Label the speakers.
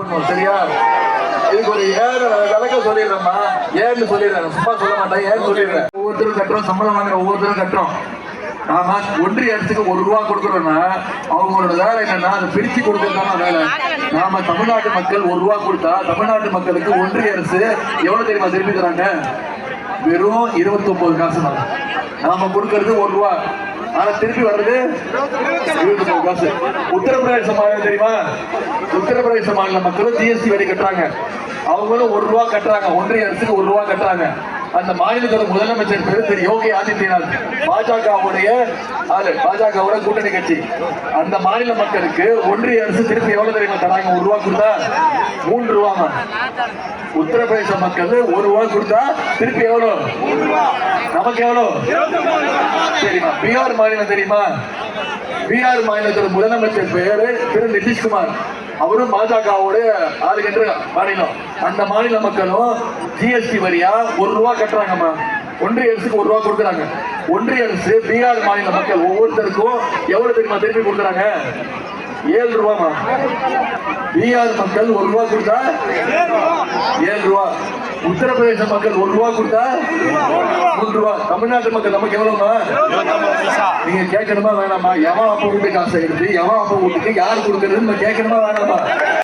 Speaker 1: பண்ணுவோம், சரியா? இதுக்கு ஒரு ஏழு விளக்க சொல்லிடுறேம்மா. ஏன்னு சொல்லிடுறேன். சும்மா சொல்ல மாட்டேன் ஏன்னு சொல்லிடுறேன். ஒவ்வொருத்தரும் கட்டுறோம் சம்பளம் வாங்குற ஒவ்வொருத்தரும் கட்டுறோம். நாம ஒன்றிய அரசுக்கு ஒரு ரூபா கொடுக்குறோம்னா அவங்களோட வேலை என்னன்னா அதை பிரிச்சு கொடுக்கறதுதான் வேலை. நாம தமிழ்நாட்டு மக்கள் ஒரு ரூபா கொடுத்தா தமிழ்நாட்டு மக்களுக்கு ஒன்றிய அரசு எவ்வளவு தெரியுமா திருப்பி தராங்க? வெறும் இருபத்தி ஒன்பது காசு தான் நாம கொடுக்கறது ஒரு ரூபா. ஆனா திருப்பி வர்றது இருபத்தி மூணு காசு. உத்தரப்பிரதேச மாநிலம் தெரியுமா? உத்தரப்பிரதேச மாநில மக்களும் ஜிஎஸ்டி வரி கட்டுறாங்க. அவங்களும் ஒரு ரூபா கட்டுறாங்க. ஒன்றிய அரசுக்கு ஒரு ரூபா கட்டுறாங்க. அந்த மாநிலத்தோட முதலமைச்சர் பேரு திரு யோகி ஆதித்யநாத். பாஜகவுடைய ஆளு பாஜகவோட கூட்டணி கட்சி. அந்த மாநில மக்களுக்கு ஒன்றிய அரசு திருப்பி எவ்வளவு தெரியுமா தராங்க? ஒரு ரூபா கொடுத்தா மூன்று ரூபாமா உத்தரப்பிரதேச மக்கள் ஒரு ரூபா கொடுத்தா திருப்பி எவ்வளவு? நமக்கு எவ்வளோ தெரியுமா? பீகார் மாநிலம் தெரியுமா? பீகார் மாநிலத்தோட முதலமைச்சர் பெயரு திரு நிதிஷ்குமார். அவரும் பாஜகவோட ஆளுகின்ற மாநிலம். அந்த மாநில மக்களும் ஜிஎஸ்டி வரியா ஒரு ரூபா கட்டுறாங்கம்மா. ஒன்றிய அரசுக்கு ஒரு ரூபா கொடுக்குறாங்க. ஒன்றிய அரசு பீகார் மாநில மக்கள் ஒவ்வொருத்தருக்கும் எவ்வளவு தெரியுமா திருப்பி கொடுக்குறாங்க? ஏழு ரூபாமா பீகார் மக்கள் ஒரு ரூபா கொடுத்தா ஏழு ரூபா. உத்தரப்பிரதேச மக்கள் ஒரு ரூபா கொடுத்தா மூன்று ரூபா. தமிழ்நாட்டு மக்கள் நமக்கு எவ்வளவுமா? நீங்க கேட்கணுமா வேணாமா? எவன் அப்ப வீட்டு காசை எடுத்து எவன் அப்ப வீட்டுக்கு யார் கொடுக்கறதுன்னு கேட்கணுமா வேணாமா?